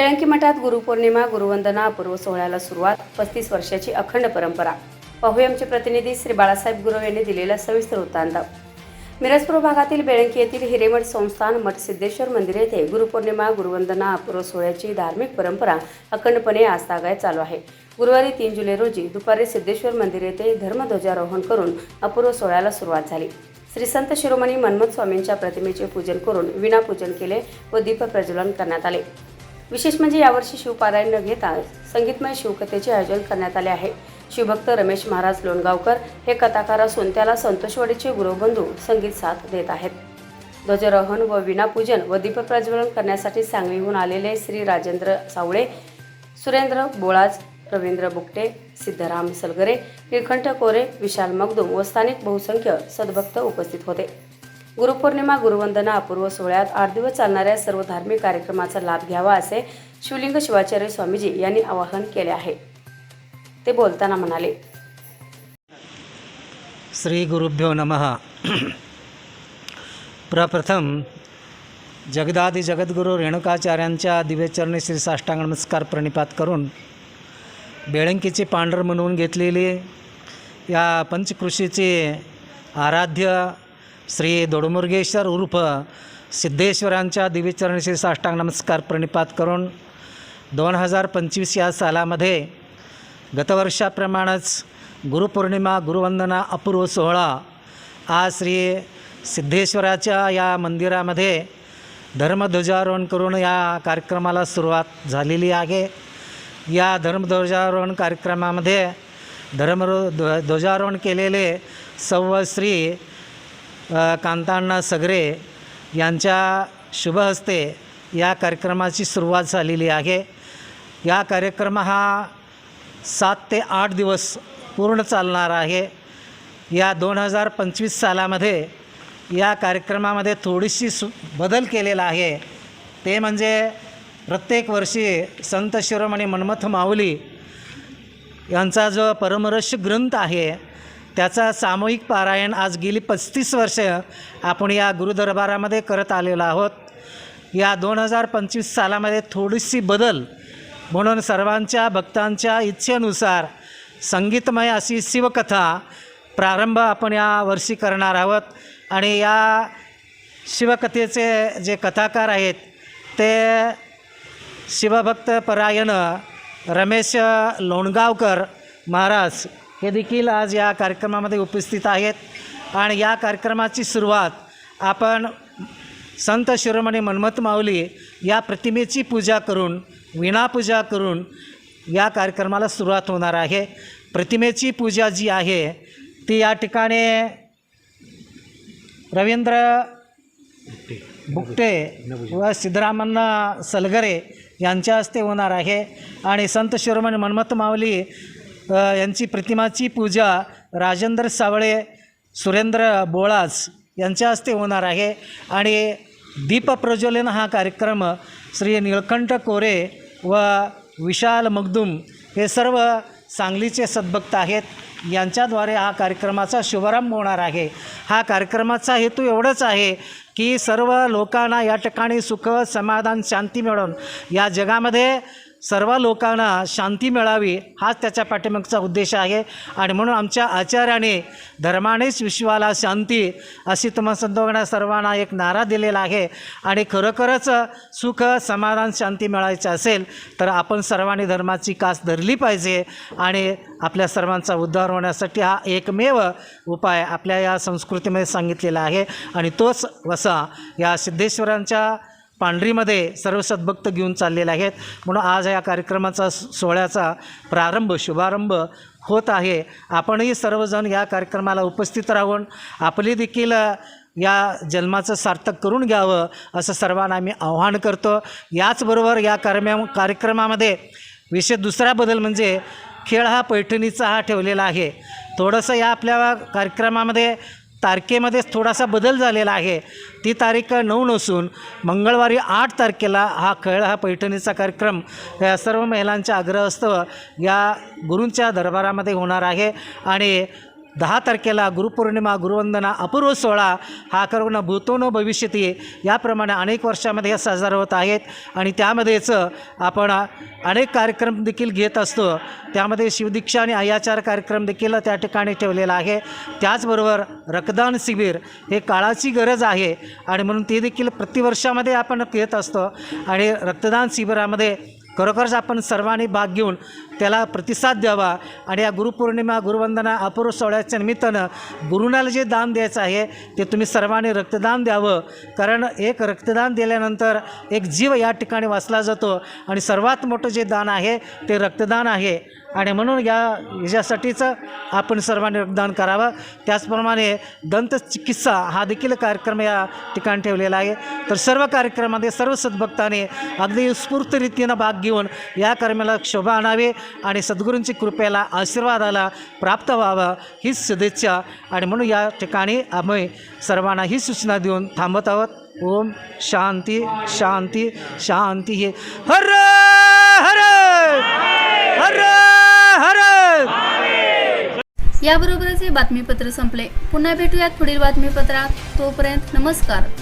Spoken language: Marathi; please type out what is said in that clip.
बेळंकी मठात गुरुपौर्णिमा गुरुवंदना अपूर्व सोहळ्याला सुरुवात पस्तीस वर्षाची अखंड परंपरा. पाहूया आमचे प्रतिनिधी श्री बाळासाहेब गुरव यांनी दिलेला सविस्तर वृत्तांत. मिरजपूर भागातील बेळंकी येथील हिरेमठ संस्थान मठ सिद्धेश्वर मंदिर येथे गुरुपौर्णिमा गुरुवंदना अपूर्व सोहळ्याची धार्मिक परंपरा अखंडपणे आजतागायत चालू आहे. गुरुवारी तीन जुलै रोजी दुपारी सिद्धेश्वर मंदिर येथे धर्मध्वजारोहण करून अपूर्व सोहळ्याला सुरुवात झाली. श्री संत शिरोमणी मन्मथ स्वामींच्या प्रतिमेचे पूजन करून विनापूजन केले व दीप प्रज्वलन करण्यात आले. विशेष म्हणजे यावर्षी शिवपारायण न घेता संगीतमय शिवकथेचे आयोजन करण्यात आले आहे. शिवभक्त रमेश महाराज लोणगावकर हे कथाकार असून त्याला संतोषवाडीचे गुरुबंधू संगीत साथ देत आहेत. ध्वजारोहण व विनापूजन व दीपप्रज्वलन करण्यासाठी सांगलीहून आलेले श्री राजेंद्र सावळे सुरेंद्र बोळाज रवींद्र बुकटे सिद्धराम सलगरे निळकंठ कोरे विशाल मगदूम व स्थानिक बहुसंख्य सद्भक्त उपस्थित होते. गुरुपौर्णिमा गुरुवंदना अपूर्व सोहळ्यात आठ दिवस चालणाऱ्या सर्व धार्मिक कार्यक्रमाचा लाभ घ्यावा असे शिवलिंग शिवाचार्य स्वामीजी यांनी आवाहन केले आहे. ते बोलताना म्हणाले श्री गुरुभ्यो नमः. प्रप्रथम जगदादि जगद्गुरू रेणुकाचार्यांच्या दिव्यचरणी श्री साष्टांग नमस्कार प्रणिपात करून बेळंकीची पांढर म्हणून घेतलेली या पंचकृषीचे आराध्य श्री दोडमुर्गेश्वर उर्फ सिद्धेश्वरांच्या दिव्यचरणशी साष्टांग नमस्कार प्रणिपात करून दोन हजार पंचवीस या सालामध्ये गतवर्षाप्रमाणेच गुरुपौर्णिमा गुरुवंदना अपूर्व सोहळा आज श्री सिद्धेश्वराच्या या मंदिरामध्ये धर्मध्वजारोहण करून या कार्यक्रमाला सुरुवात झालेली आहे. या धर्मध्वजारोहण कार्यक्रमामध्ये धर्म ध्व ध्वजारोहण केलेले सव श्री कांताण्णा सगरे यांच्या शुभहस्ते या कार्यक्रमाची सुरुवात झालेली आहे. या कार्यक्रम हा सात ते आठ दिवस पूर्ण चालणार आहे. या दोन हजार पंचवीस सालामध्ये या कार्यक्रमामध्ये थोडीशी सु बदल केलेला आहे. ते म्हणजे प्रत्येक वर्षी संत शिरोमणी मन्मथ माऊली यांचा जो परमरस्य ग्रंथ आहे त्याचा सामूहिक पारायण आज गेली पस्तीस वर्ष आपण या गुरुदरबारामध्ये करत आलेलो आहोत. या दोन हजार पंचवीस सालामध्ये थोडीशी बदल म्हणून सर्वांच्या भक्तांच्या इच्छेनुसार संगीतमय अशी शिवकथा प्रारंभ आपण या वर्षी करणार आहोत. आणि या शिवकथेचे जे कथाकार आहेत ते शिवभक्त परायण रमेश लोणगावकर महाराज हे देखील आज या कार्यक्रमामध्ये उपस्थित आहेत. आणि या कार्यक्रमाची सुरुवात आपण संत शिरोमणी मन्मथ माऊली या प्रतिमेची पूजा करून विणापूजा करून या कार्यक्रमाला सुरुवात होणार आहे. प्रतिमेची पूजा जी आहे ती या ठिकाणी रवींद्र बुकटे व सिद्धरामण्णा सलगरे यांच्या हस्ते होणार आहे. आणि संत शिरोमणी मन्मथ माऊली यांची प्रतिमाची पूजा राजेंद्र सावळे सुरेंद्र बोळाज यांच्या हस्ते होणार आहे. आणि दीपप्रज्वलन हा कार्यक्रम श्री निळकंठ कोरे व विशाल मगदुम हे सर्व सांगलीचे सद्भक्त आहेत. यांच्याद्वारे हा कार्यक्रमाचा शुभारंभ होणार आहे. हा कार्यक्रमाचा हेतू एवढंच आहे की सर्व लोकांना या ठिकाणी सुख समाधान शांती मिळून या जगामध्ये सर्व लोकांना शांती मिळावी हाच त्याच्या पाठीमागचा उद्देश आहे. आणि म्हणून आमच्या आचार्याने धर्मानेच विश्वाला शांती अशी तुम्हा संतोगणा सर्वांना एक नारा दिलेला आहे. आणि खरोखरच सुख समाधान शांती मिळायचं असेल तर आपण सर्वांनी धर्माची कास धरली पाहिजे. आणि आपल्या सर्वांचा उद्धार होण्यासाठी हा एकमेव उपाय आपल्या या संस्कृतीमध्ये सांगितलेला आहे. आणि तोच वसा या सिद्धेश्वरांच्या पांढरीमध्ये सर्व सद्भक्त घेऊन चाललेले आहेत. म्हणून आज या कार्यक्रमाचा सोहळ्याचा प्रारंभ शुभारंभ होत आहे. आपणही सर्वजण या कार्यक्रमाला उपस्थित राहून आपली देखील या जन्माचं सार्थक करून घ्यावं असं सर्वांना आम्ही आव्हान करतो. याचबरोबर या कार्यमा कार्यक्रमामध्ये विशेष दुसरा बदल म्हणजे खेळ हा पैठणीचा हा ठेवलेला आहे. थोडंसं या आपल्या कार्यक्रमामध्ये तारखेमध्येच थोडासा बदल झालेला आहे. ती तारीख नऊ नसून मंगळवारी आठ तारखेला हा खेळ हा पैठणीचा कार्यक्रम या सर्व महिलांच्या आग्रहस्तव या गुरूंच्या दरबारामध्ये होणार आहे. आणि दहा तारखेला गुरुपौर्णिमा गुरुवंदना अपूर्व सोहळा हा करून भूतोनो भविष्यती याप्रमाणे अनेक वर्षामध्ये साजरा होत आहेत आणि त्यामध्येच आपण अनेक कार्यक्रम देखील घेत असतो. त्यामध्ये शिवदीक्षा आणि अयाचार कार्यक्रम देखील त्या ठिकाणी ठेवलेला आहे. त्याचबरोबर रक्तदान शिबिर हे काळाची गरज आहे आणि म्हणून ते देखील प्रतिवर्षामध्ये आपण घेत असतो. आणि रक्तदान शिबिरामध्ये खरोखरच आपण सर्वांनी भाग घेऊन त्याला प्रतिसाद द्यावा. आणि या गुरुपौर्णिमा गुरुवंदना अपूर्व सोहळ्याच्या निमित्तानं गुरुनाला जे दान द्यायचं आहे ते तुम्ही सर्वांनी रक्तदान द्यावं. कारण एक रक्तदान दिल्यानंतर एक जीव या ठिकाणी वाचला जातो आणि सर्वात मोठं जे दान आहे ते रक्तदान आहे. आणि म्हणून या ह्याच्यासाठीच आपण सर्वांनी रक्तदान करावं. त्याचप्रमाणे दंत चिकित्सा हा देखील कार्यक्रम या ठिकाणी ठेवलेला आहे. तर सर्व कार्यक्रमामध्ये सर्व सद्भक्ताने अगदी स्फूर्तरीतीनं भाग घेऊन या कार्यक्रमाला शोभा आणावी. आणि सद्गुरूंची कृपेला आशीर्वादाला प्राप्त व्हावं हीच शुभेच्छा आणि म्हणून या ठिकाणी आम्ही सर्वांना ही सूचना देऊन थांबत आहोत. ओम शांती शांती शांती. हे हर हर हर हर. याबरोबरच हे बातमीपत्र संपले. पुन्हा भेटूयात पुढील बातमीपत्रात. तोपर्यंत नमस्कार.